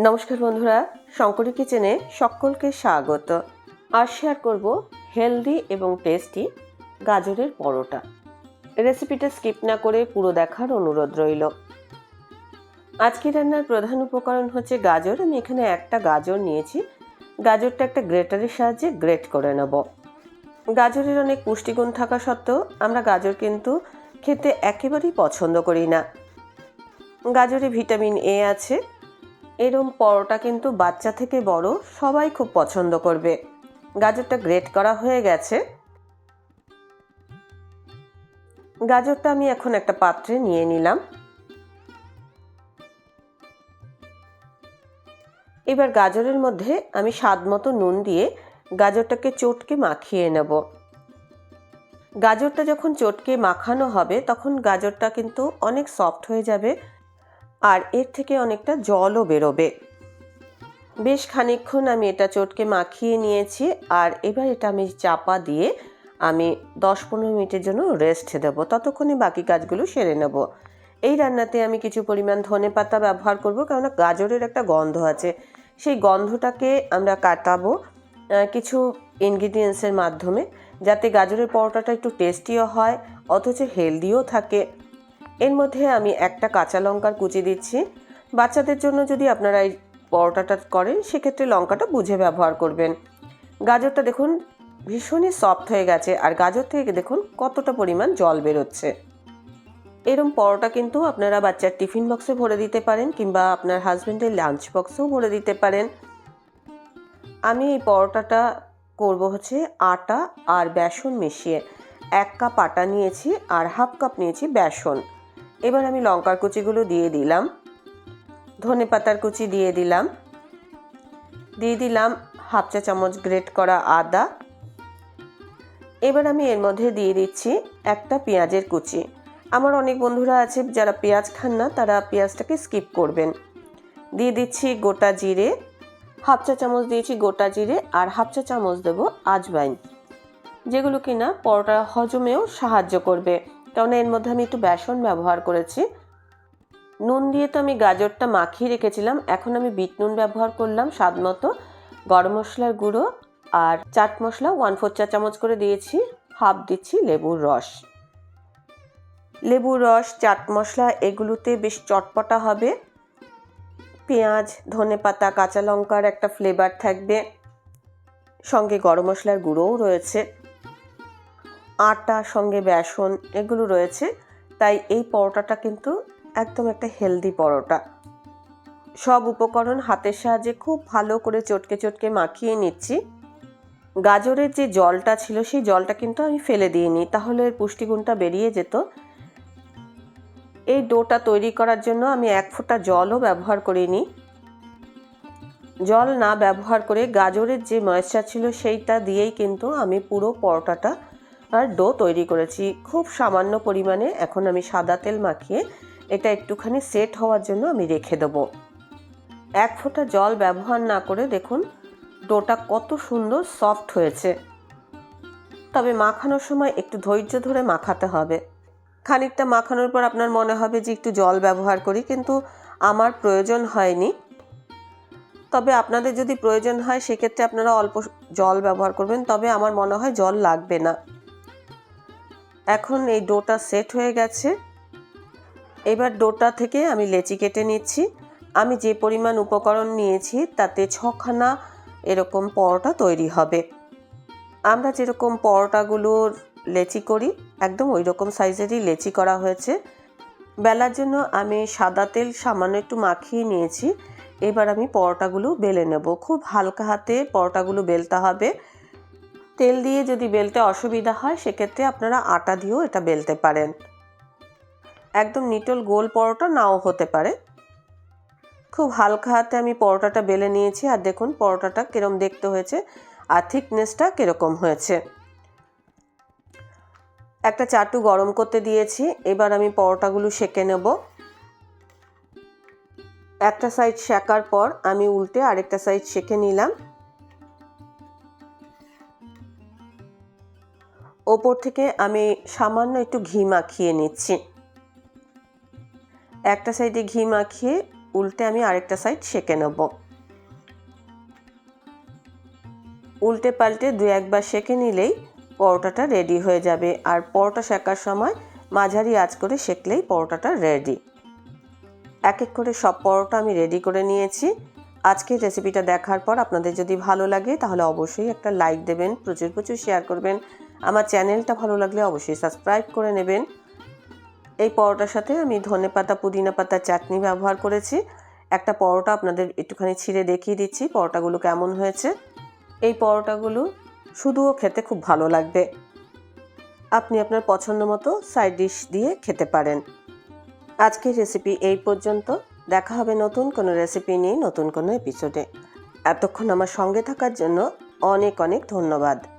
নমস্কার বন্ধুরা, শঙ্করী কিচেনে সকলকে স্বাগত। আজ শেয়ার করব হেলদি এবং টেস্টি গাজরের পরোটা। রেসিপিটা স্কিপ না করে পুরো দেখার অনুরোধ রইল। আজকে রান্নার প্রধান উপকরণ হচ্ছে গাজর। আমি এখানে একটা গাজর নিয়েছি। গাজরটা একটা গ্রেটারের সাহায্যে গ্রেট করে নেব। গাজরের অনেক পুষ্টিগুণ থাকা সত্ত্বেও আমরা গাজর কিন্তু খেতে একেবারেই পছন্দ করি না। গাজরে ভিটামিন এ আছে। এরম পরোটা কিন্তু বাচ্চা থেকে বড় সবাই খুব পছন্দ করবে। গাজরটা গ্রেট করা হয়ে গেছে। গাজরটা আমি এখন একটা পাত্রে নিয়ে নিলাম। এবার গাজরের মধ্যে আমি স্বাদ মতো নুন দিয়ে গাজরটাকে চটকে মাখিয়ে নেব। গাজরটা যখন চটকে মাখানো হবে, তখন গাজরটা কিন্তু অনেক সফট হয়ে যাবে। আর এর থেকে অনেকটা জলও বেরোবে। বেশ খানিকক্ষণ আমি এটা চটকে মাখিয়ে নিয়েছি আর এবার এটা আমি চাপা দিয়ে আমি দশ পনেরো মিনিটের জন্য রেস্ট দেবো। ততক্ষণে বাকি কাজগুলো সেরে নেব। এই রান্নাতে আমি কিছু পরিমাণ ধনে পাতা ব্যবহার করব কেননা গাজরের একটা গন্ধ আছে। সেই গন্ধটাকে আমরা কাটাবো কিছু ইনগ্রিডিয়েন্টসের মাধ্যমে যাতে গাজরের পরোটাটা একটু টেস্টিও হয়, অথচ হেলদিও থাকে। এর মধ্যে আমি একটা কাঁচা লঙ্কার কুচি দিচ্ছি। বাচ্চাদের জন্য যদি আপনারা এই পরোটাটা করেন, সেক্ষেত্রে লঙ্কাটা বুঝে ব্যবহার করবেন। গাজরটা দেখুন ভীষণই সফট হয়ে গেছে, আর গাজর থেকে দেখুন কতটা পরিমাণ জল বেরোচ্ছে। এরম পরোটা কিন্তু আপনারা বাচ্চার টিফিন বক্সে ভরে দিতে পারেন, কিংবা আপনার হাজব্যান্ডের লাঞ্চ বক্সেও ভরে দিতে পারেন। আমি এই পরোটাটা করব হচ্ছে আটা আর বেসন মিশিয়ে। এক কাপ আটা নিয়েছি আর হাফ কাপ নিয়েছি বেসন। এবার আমি লঙ্কার কুচিগুলো দিয়ে দিলাম। ধনে পাতার কুচি দিয়ে দিলাম। দিয়ে দিলাম হাফ চা চামচ গ্রেট করা আদা। এবার আমি এর মধ্যে দিয়ে দিচ্ছি একটা পেঁয়াজের কুচি। আমার অনেক বন্ধুরা আছে যারা পেঁয়াজ খান না, তারা পেঁয়াজটাকে স্কিপ করবেন। দিয়ে দিচ্ছি গোটা জিরে। হাফ চা চামচ দিয়েছি গোটা জিরে আর হাফ চা চামচ দেবো আজবাইন যেগুলো কিনা পরোটা হজমেও সাহায্য করবে। কারণ এর মধ্যে আমি একটু বেসন ব্যবহার করেছি। নুন দিয়ে তো আমি গাজরটা মাখিয়ে রেখেছিলাম। এখন আমি বিট নুন ব্যবহার করলাম স্বাদ মতো। গরম মশলার গুঁড়ো আর চাট মশলা ওয়ান ফোর চা চামচ করে দিয়েছি। হাফ দিচ্ছি লেবুর রস। লেবুর রস, চাট মশলা এগুলোতে বেশ চটপটা হবে। পেঁয়াজ, ধনে পাতা, কাঁচা লঙ্কার একটা ফ্লেভার থাকবে। সঙ্গে গরম মশলার গুঁড়োও রয়েছে। আটা, সঙ্গে বেসন এগুলো রয়েছে। তাই এই পরোটাটা কিন্তু একদম একটা হেলদি পরোটা। সব উপকরণ হাতের সাহায্যে খুব ভালো করে চটকে চটকে মাখিয়ে নিচ্ছি। গাজরের যে জলটা ছিল, সেই জলটা কিন্তু আমি ফেলে দিইনি, তাহলে পুষ্টিগুণটা বেরিয়ে যেত। এই ডোটা তৈরি করার জন্য আমি এক ফোঁটা জলও ব্যবহার করিনি। জল না ব্যবহার করে গাজরের যে ময়েশ্চার ছিল, সেইটা দিয়েই কিন্তু আমি পুরো পরোটাটা আর ডো তৈরি করেছি। খুব সামান্য পরিমাণে এখন আমি সাদা তেল মাখিয়ে এটা একটুখানি সেট হওয়ার জন্য আমি রেখে দেবো। এক ফোঁটা জল ব্যবহার না করে দেখুন, ডোটা কত সুন্দর সফট হয়েছে। তবে মাখানোর সময় একটু ধৈর্য ধরে মাখাতে হবে। খানিকটা মাখানোর পর আপনার মনে হবে যে একটু জল ব্যবহার করি, কিন্তু আমার প্রয়োজন হয়নি। তবে আপনাদের যদি প্রয়োজন হয়, সেক্ষেত্রে আপনারা অল্প জল ব্যবহার করবেন, তবে আমার মনে হয় জল লাগবে না। এখন এই ডোটা সেট হয়ে গেছে। এবার ডোটা থেকে আমি লেচি কেটে নিচ্ছি। আমি যে পরিমাণ উপকরণ নিয়েছি, তাতে ছখানা এরকম পরোটা তৈরি হবে। আমরা যেরকম পরোটাগুলোর লেচি করি, একদম ওই রকম সাইজেরই লেচি করা হয়েছে। বেলার জন্য আমি সাদা তেল সামান্য একটু মাখিয়ে নিয়েছি। এবার আমি পরোটাগুলো বেলে নেব। খুব হালকা হাতে পরোটাগুলো বেলতে হবে। তেল দিয়ে যদি বেলতে অসুবিধা হয়, সেক্ষেত্রে আপনারা আটা দিয়েও এটা বেলতে পারেন। একদম নিটল গোল পরোটা নাও হতে পারে। খুব হালকা হাতে আমি পরোটাটা বেলে নিয়েছি, আর দেখুন পরোটাটা কিরম দেখতে হয়েছে, আর থিকনেসটা কীরকম হয়েছে। একটা চাটু গরম করতে দিয়েছি, এবার আমি পরোটাগুলো সেঁকে নেব। একটা সাইড শেকার পর আমি উল্টে আরেকটা সাইড সেঁকে নিলাম। ওপর থেকে আমি সামান্য একটু ঘি মাখিয়ে নিচ্ছি। একটা সাইডে ঘি মাখিয়ে উল্টে আমি আরেকটা সাইড সেঁকে নেব। উল্টে পাল্টে দু একবার সেঁকে নিলেই পরোটাটা রেডি হয়ে যাবে। আর পরোটা শেখার সময় মাঝারি আঁচ করে সেঁকলেই পরোটাটা রেডি এক এক করে সব পরোটা আমি রেডি করে নিয়েছি। আজকের রেসিপিটা দেখার পর আপনাদের যদি ভালো লাগে তাহলে অবশ্যই একটা লাইক দেবেন, প্রচুর প্রচুর শেয়ার করবেন। আমার চ্যানেলটা ভালো লাগলে অবশ্যই সাবস্ক্রাইব করে নেবেন। এই পরোটার সাথে আমি ধনে পাতা, পুদিনা পাতা, চাটনি ব্যবহার করেছি। একটা পরোটা আপনাদের একটুখানি ছিঁড়ে দেখিয়ে দিচ্ছি পরোটাগুলো কেমন হয়েছে। এই পরোটাগুলো শুধুও খেতে খুব ভালো লাগবে। আপনি আপনার পছন্দ মতো সাইড ডিশ দিয়ে খেতে পারেন। আজকের রেসিপি এই পর্যন্ত। দেখা হবে নতুন কোনো রেসিপি নিয়ে নতুন কোনো এপিসোডে এতক্ষণ আমার সঙ্গে থাকার জন্য অনেক অনেক ধন্যবাদ।